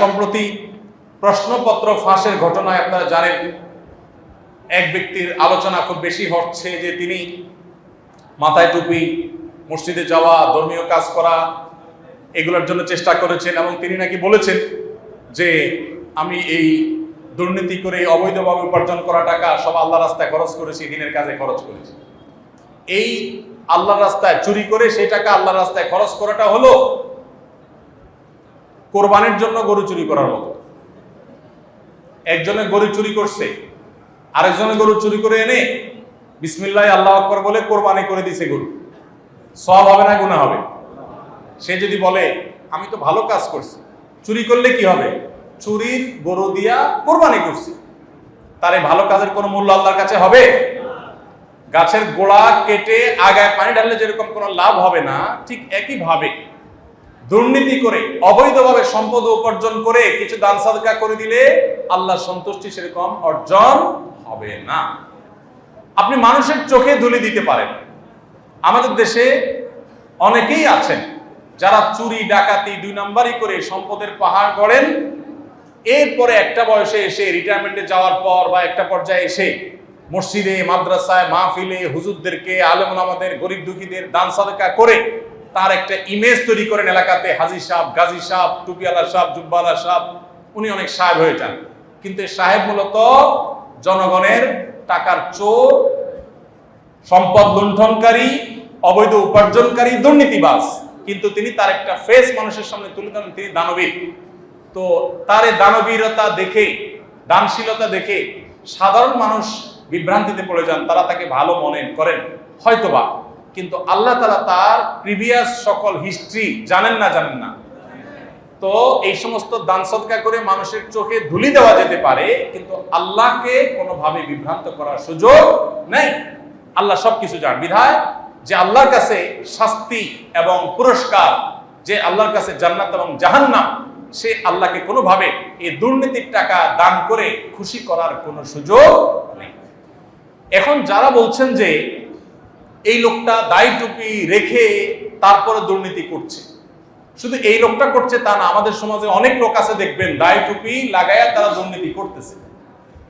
সম্প্রতি প্রশ্নপত্র ফাঁসের ঘটনায় আপনারা জানেন, এক ব্যক্তির আলোচনা খুব বেশি হচ্ছে যে তিনি মাথায় টুপি, মসজিদে যাওয়া, ধর্মীয় কাজ করা, এগুলোর জন্য চেষ্টা করেছেন এবং তিনি নাকি বলেছেন যে আমি এই দুর্নীতি করে অবৈধভাবে উপার্জন করা টাকা সব আল্লাহ রাস্তায় খরচ করেছি, দিনের কাজে খরচ করেছি। এই আল্লাহ রাস্তায় চুরি করে সেই টাকা আল্লাহ রাস্তায় খরচ করাটা হলো কোরবানির জন্য গরু চুরি করার মতো। একজনে গরু চুরি করছে, আরেকজনে গরু চুরি করে এনে বিসমিল্লাহ, আল্লাহ আকবর বলে কোরবানি করে দিছে গরু। সব হবে না গুণা হবে? সে যদি বলে, আমি তো ভালো কাজ করছি, চুরি করলে কি হবে? চুরির গরু দিয়া কোরবানি করছি। তার এই ভালো কাজের কোনো মূল্য আল্লাহর কাছে হবে? গাছের গোড়া কেটে আগায় পানি ঢাললে যেরকম কোনো লাভ হবে না, ঠিক একই ভাবে দুর্নীতি করে, অবৈধভাবে সম্পদ উপার্জন করে কিছু দান সাদকা করে দিলে আল্লাহ সন্তুষ্টি সেরকম অর্জন হবে না। আপনি মানুষের চোখে ধুলি দিতে পারেন। আমাদের দেশে অনেকেই আছেন যারা চুরি, ডাকাতি দুই নাম্বারই করে সম্পদের পাহাড় গড়েন। এরপরে একটা বয়সে এসে রিটায়ারমেন্টে যাওয়ার পর বা একটা পর্যায়ে এসে মসজিদে, মাদ্রাসায় মাহফিলে হুজুরদেরকে আলেমুল আমাদের গরিব দুঃখীদের দান সাদকা করে তার একটা ইমেজ তৈরি করেন এলাকাতে, হাজি সাহ গাজী সাহ টুপিওয়ালা সাহ জুব্বালা সাহ উনি অনেক সাহেব হয়ে যান। কিন্তু সাহেব মূলত জনগণের টাকার চোর, সম্পদ লুণ্ঠনকারী, অবৈধ উপার্জনকারী, দুর্নীতিবাজ। কিন্তু তিনি তার একটা ফেস মানুষের সামনে তুলে ধরেন, তিনি দানবীর। তো তার দানবীরতা দেখে, দানশীলতা দেখে সাধারণ মানুষ বিভ্রান্তিতে পড়ে যান, তারা তাকে ভালো মনে করেন। হয়তোবা কিন্তু আল্লাহ তালা তার প্রিভিয়াস সকল হিস্ট্রি জানেন না জানেন না। তো এই সমস্ত দান সদকা করে মানুষের চোখে ধুলি দেওয়া যেতে পারে, কিন্তু আল্লাহকে কোনোভাবে বিভ্রান্ত করার সুযোগ নেই। আল্লাহ সবকিছু জান বিধায় যে আল্লাহর কাছে শাস্তি এবং পুরস্কার, যে আল্লাহর কাছে জান্নাত এবং জাহান্নাম, সে আল্লাহকে কোনোভাবে এই দুর্নীতির টাকা দান করে খুশি করার কোনো সুযোগ নেই। এখন যারা বলছেন যে এই লোকটা দায় টুপি রেখে তারপরে দুর্নীতি করছে। শুধু এই লোকটা করছে তা না, আমাদের সমাজে অনেক লোক আছে দেখবেন দায় টুপি লাগায়া তারা দুর্নীতি করতেছে।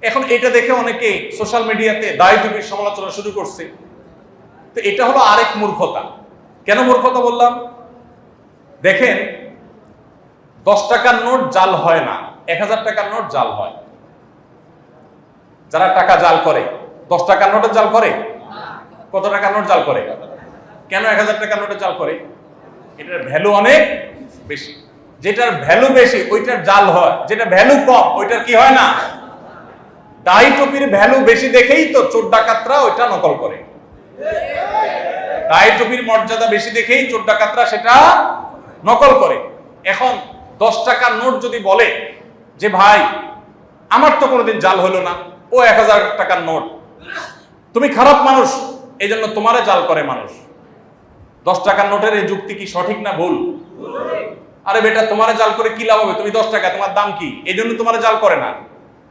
এখন এটা দেখে অনেকে সোশ্যাল মিডিয়াতে দায় টুপির সমালোচনা শুরু করছে। তো এটা হলো আরেক মূর্খতা। কেন মূর্খতা বললাম? দেখেন, দশ টাকার নোট জাল হয় না, এক হাজার টাকার নোট জাল হয়। যারা টাকা জাল করে, দশ টাকার নোটের জাল করে? কত টাকা নোট জাল করে? কেন এক হাজার টাকার নোটে জাল করে? এটার ভ্যালু অনেক বেশি। যেটার ভ্যালু বেশি, ওইটার জাল হয়। যেটা ভ্যালু কম, ওইটার কি হয় না? ডাই টুপির ভ্যালু বেশি দেখেই তো চোর ডাকাতরা ওইটা নকল করে। ডাই টুপির মর্যাদা বেশি দেখেই চোর ডাকাতরা সেটা নকল করে। এখন দশ টাকার নোট যদি বলে যে, ভাই, আমার তো কোনোদিন জাল হলো না। ও এক হাজার টাকার নোট। তুমি খারাপ মানুষ। এই জন্য তোমারে জাল করে মানুষ। দশ টাকার নোটের এই যুক্তি কি সঠিক না ভুল? আরে বেটা তোমারে জাল করে কি লাভ হবে? তুমি দশ টাকা, তোমার দাম কি? এই জন্য তোমারে জাল করে না।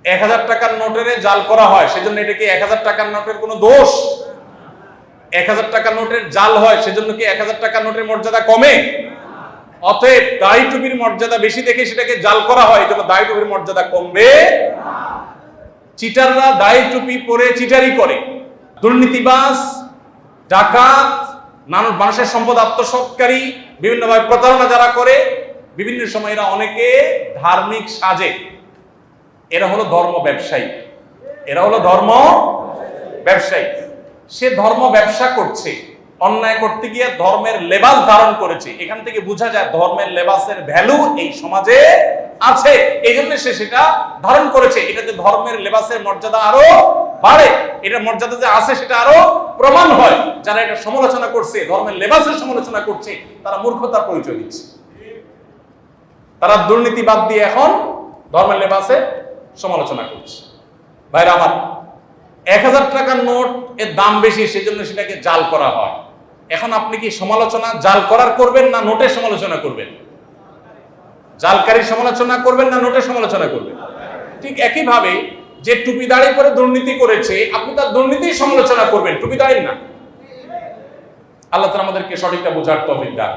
এক হাজার টাকার নোটের জাল করা হয়, সেজন্য এটা কি এক হাজার টাকার নোটের কোনো দোষ? এক হাজার টাকার নোটের জাল হয়, সেজন্য কি এক হাজার টাকার নোটের মর্যাদা কমে? অতএব দাড়ি টুপির মর্যাদা বেশি দেখে সেটাকে জাল করা হয় এই জন্য টুপির মর্যাদা কমবে। চিটাররা দাড়ি টুপি পরে চিটারি করে। দুর্নীতিবাজ, ডাকাত, মানুষ, মানুষের সম্পদ আত্মসৎকারী, বিভিন্নভাবে প্রতারণা যারা করে, বিভিন্ন সময় এরা অনেকে ধার্মিক সাজে। এরা হলো ধর্ম ব্যবসায়ী। এরা হলো ধর্ম ব্যবসায়ী। সে ধর্ম ব্যবসা করছে। অন্যায় করতে গিয়ে ধর্মের লেবাস ধারণ করেছে। এখান থেকে বোঝা যায় ধর্মের লেবাসের ভ্যালু এই সমাজে আছে। এই জন্য সে সেটা ধারণ করেছে। এটাতে ধর্মের লেবাসের মর্যাদা আরও বাড়ে। এটার মর্যাদা যে আছে, সেটা আরও প্রমাণ হয়। যারা এটা সমালোচনা করছে, ধর্মের লেবাসের সমালোচনা করছে, তারা মূর্খতার পরিচয় দিচ্ছে। তারা দুর্নীতি বাদ দিয়ে এখন ধর্মের লেবাসে সমালোচনা করছে। ভাইরা আমার, এক হাজার টাকার নোট এর দাম বেশি, সেজন্য সেটাকে জাল করা হয়। এখন আপনি কি সমালোচনা জাল করার করবেন না নোটের সমালোচনা করবেন? জালকারীর সমালোচনা করবেন না নোটের সমালোচনা করবেন? ঠিক একইভাবে যে টুপি দাঁড়িয়ে করে দুর্নীতি করেছে, আপনি তার দুর্নীতি সমালোচনা করবেন। টুপি দাঁড়িয়ে না। আল্লাহ তালা আমাদেরকে সঠিকটা বোঝার তো দান